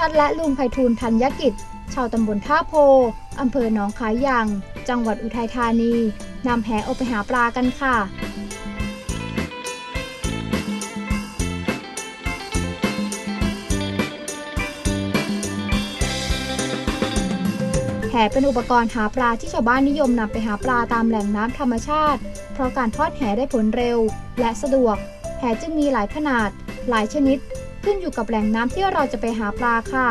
วัดและลุงไพฑูรย์ธัญกิจ ชาวตำบลท่าโพอำเภอหนองคายยังจังหวัดอุทัยธานีนำแหออกไปหาปลากันค่ะแหเป็นอุปกรณ์หาปลาที่ชาวบ้านนิยมนำไปหาปลาตามแหล่งน้ำธรรมชาติ เพราะการทอดแหได้ผลเร็ว และสะดวก แหจึงมีหลายขนาด หลายชนิด ขึ้นอยู่กับแหล่งน้ำที่เราจะไปหาปลาค่ะ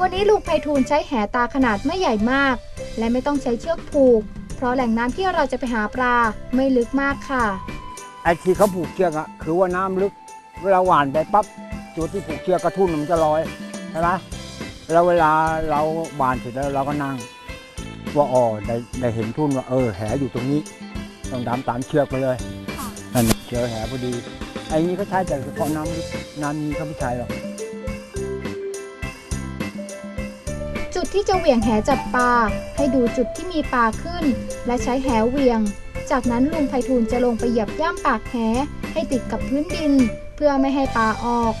วันนี้ลุงไพฑูรย์ใช้แหตาขนาดไม่ใหญ่มาก และไม่ต้องใช้เชือกผูก เพราะแหล่งน้ำที่เราจะไปหาปลาไม่ลึกมากค่ะไอ้ที่เขาผูกเชือกอะคือว่าน้ำลึก เวลาหวานไปปั๊บจุดที่ผูกเชือกกระทุ่นมันจะลอยใช่ไหมแล้วเวลาเราหวานเสร็จแล้วเราก็นั่งว่าอ๋อได้ได้เห็นทุ่นว่าเออแหอยู่ตรงนี้ ต้องดำตามเชือกไปเลยนั่นน่ะเจอแหพอดี ไอ้นี้ก็ใช้แต่เฉพาะน้ำน้ำนี้เขาไม่ใช้หรอก จุดที่จะเหวี่ยงแหจับปลาให้ดูจุดที่มีปลาขึ้น และใช้แหเหวี่ยง จากนั้นลุงไพฑูรย์จะลงไปเหยียบย่ำปากแหให้ติดกับพื้นดิน เพื่อไม่ให้ปลาออก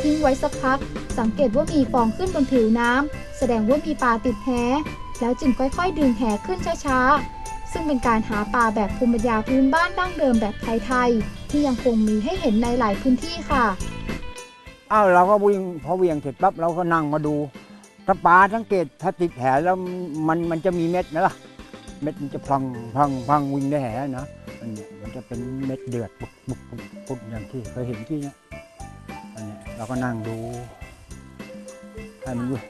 ทิ้งไว้สักพัก สังเกตว่ามีฟองขึ้นบนผิวน้ำแสดงว่ามีปลาติดแหแล้วจึงค่อยๆ ดึงแหขึ้นช้าๆ ซึ่งเป็นการหาปลาแบบภูมิปัญญาพื้นบ้านดั้งเดิมแบบไทยๆ ที่ยังคงมีให้เห็นในหลายพื้นที่ค่ะ อ้าวเราก็วิ่งพอเวียงเสร็จปั๊บเราก็นั่งมาดูถ้าปลาสังเกตถ้าติดแหแล้วมันมันจะมีเม็ดไหมล่ะ เม็ดมันจะพังพังพังวิ่งในแหนะอันนี้มันจะเป็นเม็ดเดือดปุ๊บปุ๊บปุ๊บปุ๊บอย่างที่เคยเห็นที่เนี้ยอันเนี้ยเราก็นั่งดูให้มันวิ่ง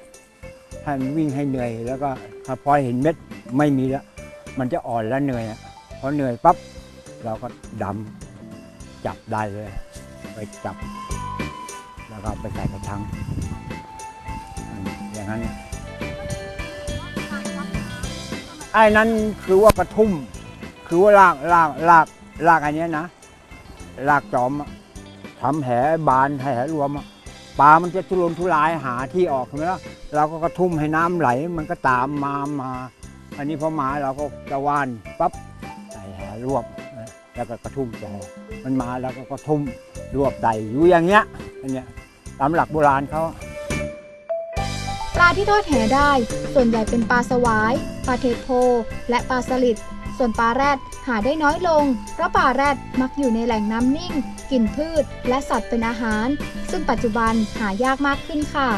ให้มันวิ่งให้เหนื่อย แล้วก็พอเห็นเม็ดไม่มีแล้ว มันจะอ่อนแล้วเหนื่อยอะพอเหนื่อยปั๊บเราก็ดำ จับได้เลย ไปจับ แล้วก็ไปใส่กระชัง อย่างนั้น ไอ้นั้นคือว่ากระทุ่ม คือว่าลากลากลากลากอันนี้นะลากจอมทำแหบานให้แหรวมปลามันจะทุรนทุรายหาที่ออกใช่ไหมล่ะเราก็กระทุ่มให้น้ำไหล มันก็ตามมามา อันนี้พอมาเราก็จะว่านปั๊บใส่แหรวบ แล้วก็กระทุ่มต่อมันมาแล้วก็กระทุ่มรวบใส่อยู่อย่างเงี้ยอันเนี้ยตามหลักโบราณเขาปลาที่ทอดแหได้ ส่วนใหญ่เป็นปลาสวายปลาเทโพ และปลาสลิดส่วนปลาแรดหาได้น้อยลง เพราะปลาแรดมักอยู่ในแหล่งน้ำนิ่ง กินพืช และสัตว์เป็นอาหาร ซึ่งปัจจุบันหายากมากขึ้นค่ะ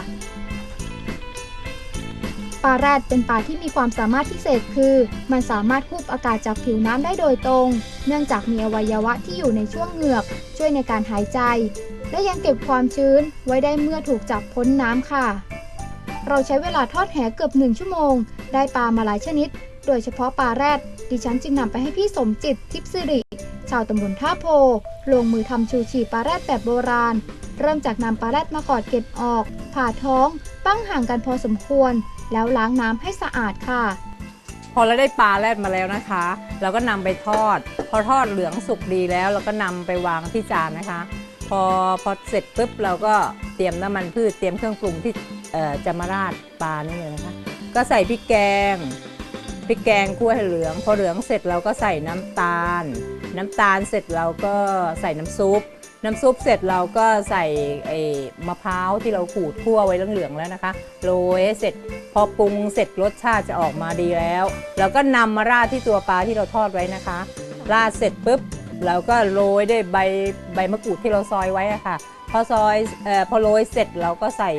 ปลาแรดเป็นปลาที่มีความสามารถพิเศษคือ มันสามารถคูบอากาศจากผิวน้ำได้โดยตรง เนื่องจากมีอวัยวะที่อยู่ในช่วงเหงือก ช่วยในการหายใจ และยังเก็บความชื้นไว้ได้เมื่อถูกจับพ้นน้ำค่ะ เราใช้เวลาทอดแหเกือบหนึ่งชั่วโมง ได้ปลามาหลายชนิด โดยเฉพาะปลาแรด ดิฉันจึงนำไปให้พี่สมจิตทิพสิริ ชาวตำบลท่าโพลงมือทำชูชีปลาแรดแบบโบราณ เริ่มจากนำปลาแรดมากอดเกล็ดออก ผ่าท้องตั้งห่างกันพอสมควร แล้วล้างน้ำให้สะอาดค่ะ พอเราได้ปลาแรดมาแล้วนะคะ เราก็นำไปทอด พอทอดเหลืองสุกดีแล้ว เราก็นำไปวางที่จานนะคะ พอพอเสร็จปุ๊บเราก็เตรียมน้ำมันพืชเตรียมเครื่องปรุงที่จะมาราดปลานี่เลยนะคะ ก็ใส่พริกแกง พริกแกงคั่วให้เหลือง พอเหลืองเสร็จเราก็ใส่น้ำตาล น้ำตาลเสร็จเราก็ใส่น้ำซุป น้ำซุปเสร็จเราก็ใส่ไอ้มะพร้าวที่เราขูดคั่วไว้เหลืองๆแล้วนะคะโรยเสร็จพอปรุงเสร็จรสชาติจะออกมาดีแล้วเราก็นำมาราดที่ตัวปลาที่เราทอดไว้นะคะ ราดเสร็จปุ๊บเราก็โรยด้วยใบใบมะกรูดที่เราซอยไว้อะค่ะ พอซอยเออพอโรยเสร็จเราก็ใส่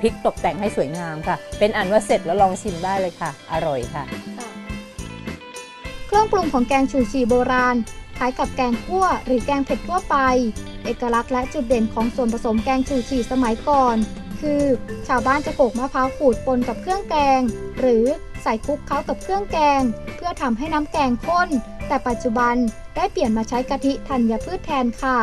พริกตกแต่งให้สวยงามค่ะ เป็นอันว่าเสร็จแล้วลองชิมได้เลยค่ะ อร่อยค่ะ เครื่องปรุงของแกงชูชีโบราณคล้ายกับแกงคั่วหรือแกงเผ็ดทั่วไป เอกลักษณ์และจุดเด่นของส่วนผสมแกงชูชีสมัยก่อน คือ ชาวบ้านจะโขกมะพร้าวขูดปนกับเครื่องแกง หรือใส่คลุกเคล้ากับเครื่องแกง เพื่อทำให้น้ำแกงข้น แต่ปัจจุบันได้เปลี่ยนมาใช้กะทิธัญพืชแทนค่ะ